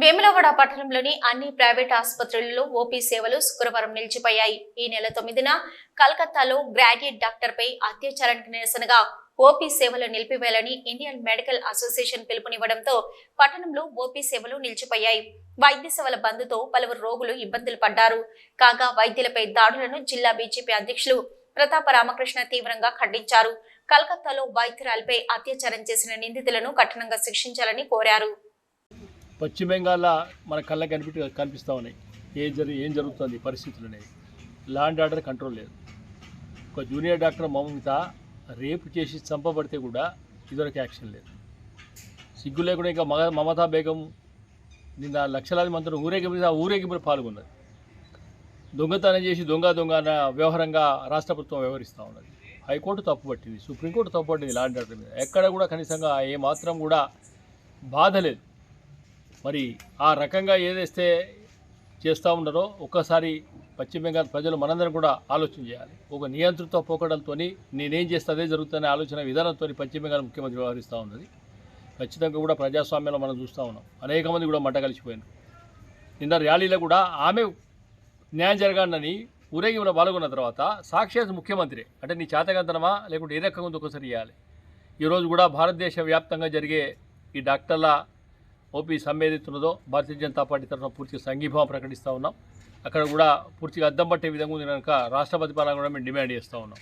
వేములవాడ పట్టణంలోని అన్ని ప్రైవేట్ ఆసుపత్రులలో ఓపీ సేవలు శుక్రవారం నిలిచిపోయాయి. ఈ నెల తొమ్మిదిన కలకత్తాలో గ్రాడ్యుయేట్ డాక్టర్పై అత్యాచారానికి నిరసనగా ఓపీ సేవలు నిలిపివేయాలని ఇండియన్ మెడికల్ అసోసియేషన్ పిలుపునివ్వడంతో పట్టణంలో ఓపీ సేవలు నిలిచిపోయాయి. వైద్య సేవల బంద్తో పలువురు రోగులు ఇబ్బందులు పడ్డారు. కాగా వైద్యులపై దాడులను జిల్లా బీజేపీ అధ్యక్షులు ప్రతాప రామకృష్ణ తీవ్రంగా ఖండించారు. కలకత్తాలో వైద్యురాలపై అత్యాచారం చేసిన నిందితులను కఠినంగా శిక్షించాలని కోరారు. పశ్చిమ బెంగాల్లో మన కళ్ళకి కనిపి కనిపిస్తూ ఉన్నాయి. ఏం జరి ఏం జరుగుతుంది పరిస్థితులు అనేవి. లాండ్ ఆర్డర్ కంట్రోల్ లేదు. ఒక జూనియర్ డాక్టర్ మమత రేపు చేసి చంపబడితే కూడా ఇదివరకు యాక్షన్ లేదు. సిగ్గు లేకుండా ఇంకా మగ మమతా బేగం నిన్న లక్షలాది మంత్రులు ఊరేగింపు ఊరేగింపు పాల్గొన్నది. దొంగతనం చేసి దొంగ దొంగ అన్న వ్యవహారంగా రాష్ట్ర ప్రభుత్వం వ్యవహరిస్తూ ఉన్నది. హైకోర్టు తప్పుపట్టింది సుప్రీంకోర్టు తప్పుపట్టింది పట్టింది అండ్ ఆర్డర్ మీద. ఎక్కడ కూడా కనీసంగా ఏ మాత్రం కూడా బాధ లేదు. మరి ఆ రకంగా ఏదైతే చేస్తూ ఉండరో ఒక్కసారి పశ్చిమ బెంగాల్ ప్రజలు మనందరం కూడా ఆలోచన చేయాలి. ఒక నియంత్రిత పోకడంతో నేనేం చేస్తే అదే జరుగుతుందనే ఆలోచన విధానంతో పశ్చిమ బెంగాల్ ముఖ్యమంత్రి వ్యవహరిస్తూ ఉన్నది. ఖచ్చితంగా కూడా ప్రజాస్వామ్యంలో మనం చూస్తూ ఉన్నాం. అనేక మంది కూడా మంట కలిసిపోయింది నిన్న ర్యాలీలో కూడా ఆమె న్యాయం జరగాలని ఊరేగింపులో పాల్గొన్న తర్వాత సాక్షాత్ ముఖ్యమంత్రి. అంటే నీ చేతగంతనమా? లేకుంటే ఏ రకంగా ఒకసారి ఇవ్వాలి ఈరోజు కూడా భారతదేశ వ్యాప్తంగా జరిగే ఈ డాక్టర్ల ఓపీ సమ్మె ఏదైతున్నదో భారతీయ జనతా పార్టీ తరఫున పూర్తిగా సంఘీభావం ప్రకటిస్తూ ఉన్నాం. అక్కడ కూడా పూర్తిగా అద్దం పట్టే విధంగా ఉంది కనుక రాష్ట్రపతి పాలన కూడా మేము డిమాండ్ చేస్తూ ఉన్నాం.